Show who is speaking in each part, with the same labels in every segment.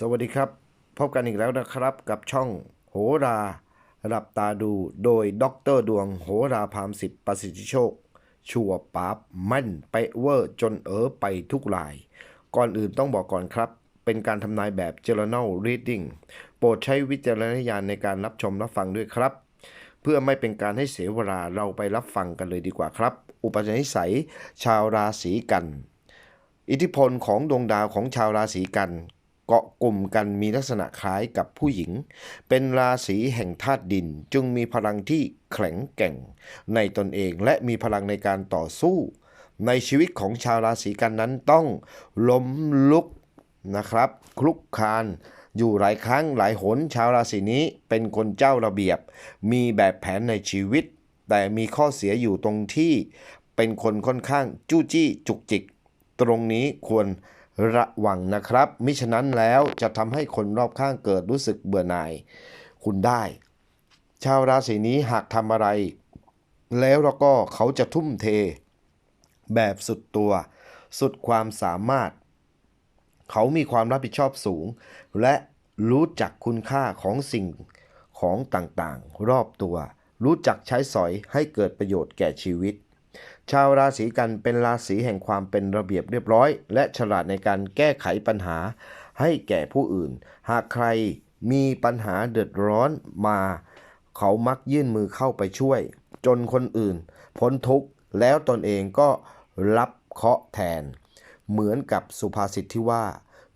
Speaker 1: สวัสดีครับ พบกันอีกแล้วนะครับกับช่องโหราหลับตาดูโดยดรดวงโหราพามสิบประสิทธิโชค ชัวร์ป๊บมั่นเป๊ะเวอร์จนเออไปทุกลาย ก่อนอื่นต้องบอกก่อนครับ เป็นการทำนายแบบ journal reading โปรดใช้วิจารณญาณในการรับชมรับฟังด้วยครับ เพื่อไม่เป็นการให้เสียเวลาเราไปรับฟังกันเลยดีกว่าครับ อุปนิสัยชาวราศีกันอิทธิพลของดวงดาวของชาวราศีกัน เกาะกลุ่มกันมีลักษณะคล้ายกับผู้หญิง เป็นราศีแห่งธาตุดินจึงมีพลังที่แข็งแกร่ง ในตนเองและมีพลังในการต่อสู้ ในชีวิตของชาวราศีกันนั้นต้องล้มลุกนะครับ คลุกคานอยู่หลายครั้งหลายหนชาวราศีนี้เป็นคนเจ้าระเบียบ มีแบบแผนในชีวิต แต่มีข้อเสียอยู่ตรงที่เป็นคนค่อนข้างจู้จี้จุกจิก ตรงนี้ควร ระวังนะครับ มิฉะนั้นแล้วจะทำให้คนรอบข้างเกิดรู้สึกเบื่อหน่าย คุณได้ ชาวราศีนี้หากทำอะไร แล้วเราก็เขาจะทุ่มเท แบบสุดตัว สุดความสามารถ เขามีความรับผิดชอบสูง และรู้จักคุณค่าของสิ่งของต่างๆ รอบตัว รู้จักใช้สอยให้เกิดประโยชน์แก่ชีวิต ชาวราศีกันเป็นราศีแห่งความเป็นระเบียบเรียบร้อย และฉลาดในการแก้ไขปัญหาให้แก่ผู้อื่น หากใครมีปัญหาเดือดร้อนมา เขามักยื่นมือเข้าไปช่วย จนคนอื่น พ้นทุกข์แล้วตนเองก็รับเคาะแทน เหมือนกับสุภาษิตที่ว่า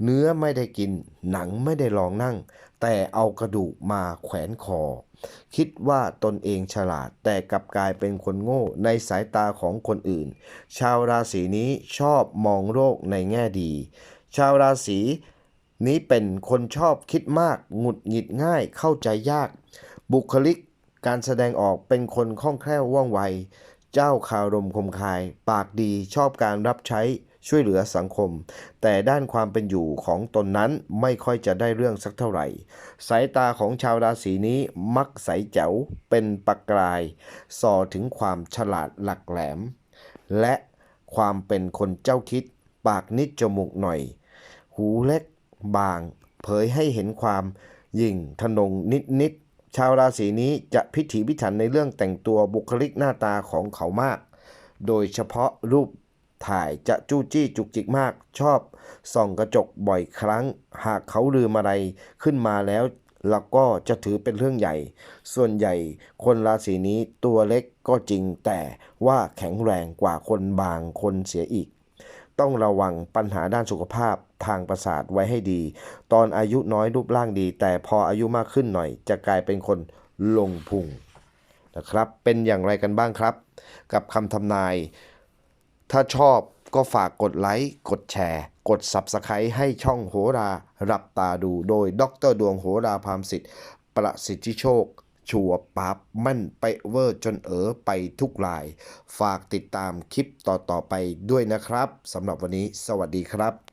Speaker 1: เนื้อไม่ได้กิน หนังไม่ได้ลองนั่ง แต่เอากระดูกมาแขวนคอ คิดว่าตนเองฉลาด แต่กลับกลายเป็นคนโง่ในสายตาของคนอื่น ชาวราศีนี้ชอบมองโลกในแง่ดี ชาวราศีนี้เป็นคนชอบคิดมาก หงุดหงิดง่าย เข้าใจยาก บุคลิกการแสดงออกเป็นคนคล่องแคล่วว่องไว เจ้าคารมคมคาย ปากดีชอบการรับใช้ ช่วยเหลือสังคม แต่ด้านความเป็นอยู่ของตนนั้นไม่ค่อยจะได้เรื่องสักเท่าไหร่ สายตาของชาวราศีนี้มักใสแจ๋วเป็นประกาย ส่อถึงความฉลาดหลักแหลม และความเป็นคนเจ้าคิด ปากนิดจมูกหน่อย หูเล็กบาง เผยให้เห็นความยิ่งทะนงนิดนิดๆชาวราศีนี้จะพิถีพิถันในเรื่องแต่งตัวบุคลิกหน้าตาของเขามาก โดยเฉพาะรูป ถ่ายจะจู้จี้จุกจิกมาก ชอบส่องกระจกบ่อยครั้ง หากเขาลืมอะไรขึ้นมาแล้วแล้วก็จะถือเป็นเรื่องใหญ่ ส่วนใหญ่คนราศีนี้ตัวเล็กก็จริงแต่ว่าแข็งแรงกว่าคนบางคนเสียอีก ต้องระวังปัญหาด้านสุขภาพทางประสาทไว้ให้ดี ตอนอายุน้อยรูปร่างดี แต่พออายุมากขึ้นหน่อย จะกลายเป็นคนลงพุงนะครับ เป็นอย่างไรกันบ้างครับ กับคำทำนาย ถ้าชอบก็ฝากกดไลค์ กดแชร์ กด Subscribe ให้ช่องโหรารับตาดูโดยดรดวงโหราพามสิทธิ์ ประสิทธิโชค ชัวปั๊บมั่นไปะเวอร์จนเอ๋อไปทุกลาย ฝากติดตามคลิปต่อ ๆ ไปด้วยนะครับสำหรับวันนี้ สวัสดีครับ